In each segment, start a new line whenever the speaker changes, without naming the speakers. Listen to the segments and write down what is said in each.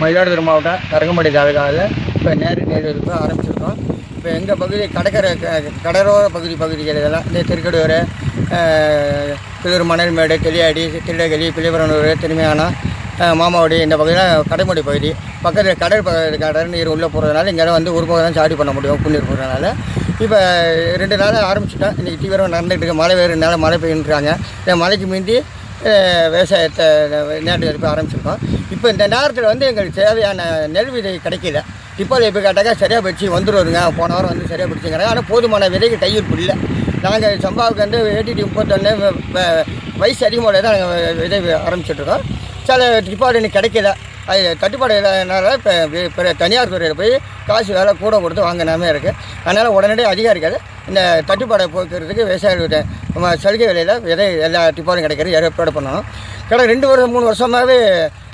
மயிலாடுதுறை மாவட்டம் கரகம்படி தாலுகாவில் இப்போ நேரு நேரு ஆரம்பிச்சிருக்கோம். இப்போ எங்கள் பகுதி கடற்கரை க- கடலோர பகுதி பகுதிகள் இதெல்லாம் இந்த திருக்கடூர் திருவர் மணல்மேடு கிளியாடி திருடகலி பிள்ளைபுரனூர் திருமையானம் மாமாவடி இந்த பகுதியெலாம் கடைமடி பகுதி. பக்கத்தில் கடல் பகுதி கடல் நீர் உள்ளே போகிறதுனால இங்கெல்லாம் வந்து ஒரு பக்கம் தான் சாடி பண்ண முடியும் புண்ணீர் போகிறதுனால இப்போ ரெண்டு நாளாக ஆரம்பிச்சிட்டோம். இன்றைக்கி தீவிரம் நடந்துகிட்டு இருக்கு. மழை வேறுனால மழை பெய்யுன்றாங்க. இந்த மழைக்கு மீந்தி விவசாயத்தை நேரடி ஆரம்பிச்சிருக்கோம். இப்போ இந்த நேரத்தில் வந்து எங்களுக்கு தேவையான நெல் விதை கிடைக்கல. இப்போ இப்போ கேட்டாக்கா சரியாக போயிடுச்சு வந்துடுவோங்க போன வாரம் வந்து சரியாக போயிடுச்சுங்கிறாங்க. ஆனால் போதுமான விதைக்கு கையிருப்பு இல்லை. நாங்கள் சம்பாவுக்கு வந்து ஏடிடி முப்பத்தொன்று வயசு அதிகமாக தான் நாங்கள் விதை ஆரம்பிச்சிட்ருக்கோம் சில டிப்பாடு எனக்கு கிடைக்கல. அது தட்டுப்பாடு இல்லாதனால இப்போ இப்போ தனியார் துறையில் போய் காசு வேலை கூட கொடுத்து வாங்கினாமே இருக்குது அதனால் உடனடியாக அதிகாரிகள் இந்த தட்டுப்பாடை போக்குறதுக்கு விவசாயிகளுடைய சலுகை விலையில் விதை எல்லா டிப்பாடும் கிடைக்கிறது ஏற்பாடு பண்ணணும் கடை ரெண்டு வருஷம் மூணு வருஷமாகவே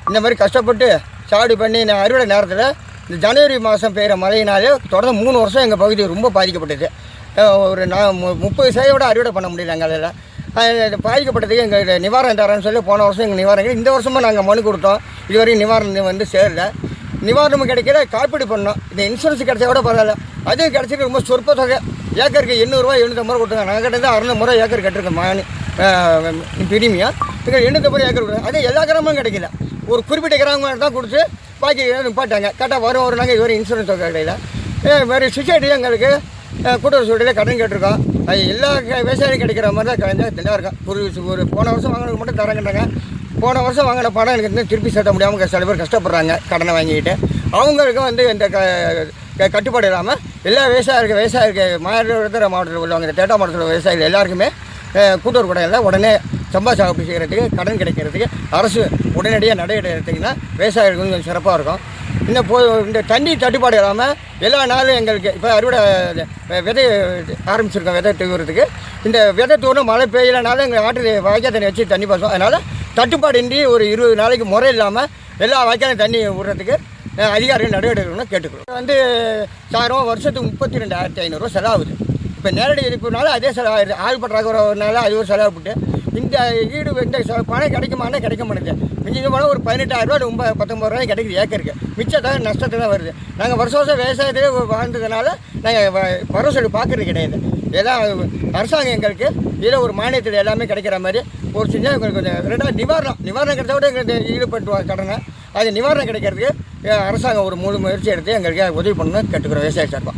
இந்த மாதிரி கஷ்டப்பட்டு சாடி பண்ணி இந்த அறுவடை நேரத்தில் இந்த ஜனவரி மாதம் பெய்கிற மழையினாலே தொடர்ந்து மூணு வருஷம் எங்கள் பகுதி ரொம்ப பாதிக்கப்பட்டது. ஒரு நான் மு- முப்பது சதவீட அறுவடை பண்ண முடியல எங்களால். அதில் பாதிக்கப்பட்டதுக்கு எங்கள் நிவாரணம் தரேன்னு சொல்லி போன வருஷம் எங்கள் நிவாரணம் இந்த வருஷமும் நாங்கள் மனு கொடுத்தோம். இதுவரையும் நிவாரணம் வந்து சேரல. நிவாரணமும் கிடைக்கல காப்பீடு பண்ணோம். இந்த இன்சூரன்ஸ் கிடைச்சா கூட பரவாயில்ல. அதுவும் கிடைச்சிட்டு ரொம்ப சொற்ப தொகை. ஏக்கருக்கு எண்ணூறுரூவா எழுநூற்றம்பது ரூபா கொடுத்தாங்க நாங்கள் கிட்ட அறுநூறு ஏக்கர் கட்டிருக்கோம். மானி பிரிமியா. இங்கே எண்ணூற்றம்பது ஏக்கர் கொடுத்தாங்க அது எல்லா கிராமமும் கிடைக்கல. ஒரு குறிப்பிட்ட கிராமம் தான் கொடுத்து பாக்கி நிப்பாட்டாங்க. கரெக்டாக வரும் வரும் நாங்கள் இதுவரை இன்சூரன்ஸ் தொகை கிடையில. வேறு சொசைட்டி எங்களுக்கு அஹ், கூட்டுறவு கடன் கேட்டிருக்கோம். அது எல்லா க- விவசாயிகளும் கிடைக்கிற மாதிரி தான் கிடைஞ்சா தெளிவாக இருக்கும். ஒரு ஒரு போன வருஷம் வாங்கினது மட்டும் தரங்கிட்டாங்க போன வருஷம் வாங்கின பணம் எனக்கு வந்து திருப்பி செலுத்த முடியாமல் சில பேர் கஷ்டப்படுறாங்க கடனை வாங்கிக்கிட்டு. அவங்களுக்கும் வந்து இந்த க- கட்டுப்பாடு இல்லாமல் எல்லா விவசாயிகளுக்கு விவசாயிக்கு மயிலாடுதுறை மாவட்டத்தில் உள்ளவங்க. இந்த தேட்டா மாவட்டத்தில் விவசாயிகள் எல்லாருக்குமே கூட்டுறவு கடையில் உடனே சம்பா சாகுபடி செய்கிறதுக்கு கடன் கிடைக்கிறதுக்கு அரசு உடனடியாக நடவடிக்கை எடுத்திங்கன்னா விவசாயிகளுக்கு கொஞ்சம் சிறப்பாக இருக்கும். இந்த போ இந்த தண்ணி தட்டுப்பாடு இல்லாமல் எல்லா நாளும் எங்களுக்கு இப்போ அறுவடை விதை ஆரம்பிச்சிருக்கோம் விதை தூவுறதுக்கு. இந்த விதை தூரம் மழை பெய்யலனாலும் எங்கள் ஆட்டு வாய்க்கால் தண்ணி வச்சு தண்ணி பாசம் அதனால் தட்டுப்பாடின்றி ஒரு இருபது நாளைக்கு முறை இல்லாமல் எல்லா வாய்க்காலும் தண்ணி விடுறதுக்கு அதிகாரிகள் நடவடிக்கை எடுக்கணும்னு கேட்டுக்கிறோம் வந்து சாரம் வருஷத்துக்கு முப்பத்தி ரெண்டாயிரத்தி ஐநூறுரூவா செலவாகுது. இப்போ நேரடி எரிப்புனால அதே செலவாகுது ஆள் பற்றாக்குறனால அது ஒரு செலவுப்பட்டு இந்த ஈடு இந்த பணம் கிடைக்குமானா கிடைக்க மாட்டேங்குது. மிஞ்சி போனால் ஒரு பதினெட்டாயிரம் ரூபா ரொம்ப பத்தொம்பது ரூபாய் கிடைக்குது ஏக்கருக்கு. மிச்சத்தான் நஷ்டத்தை தான் வருது. நாங்கள் வருஷம் வருஷம் விவசாயத்திலே வாழ்ந்ததுனால நாங்கள் வர சொல்லி கிடையாது. ஏதாவது அரசாங்கம் எங்களுக்கு இதில் ஒரு மானியத்தில் எல்லாமே கிடைக்கிற மாதிரி ஒரு செஞ்சால் எங்களுக்கு கொஞ்சம் ரெண்டாவது நிவாரணம். நிவாரணம் கிடைச்சா கூட எங்களுக்கு ஈடுபட்டு கடனை. அது நிவாரணம் கிடைக்கிறதுக்கு அரசாங்கம் ஒரு முழு முயற்சி எடுத்து எங்களுக்கு உதவி பண்ணணும்னு கேட்டுக்கிறோம். விவசாய சார்பாக.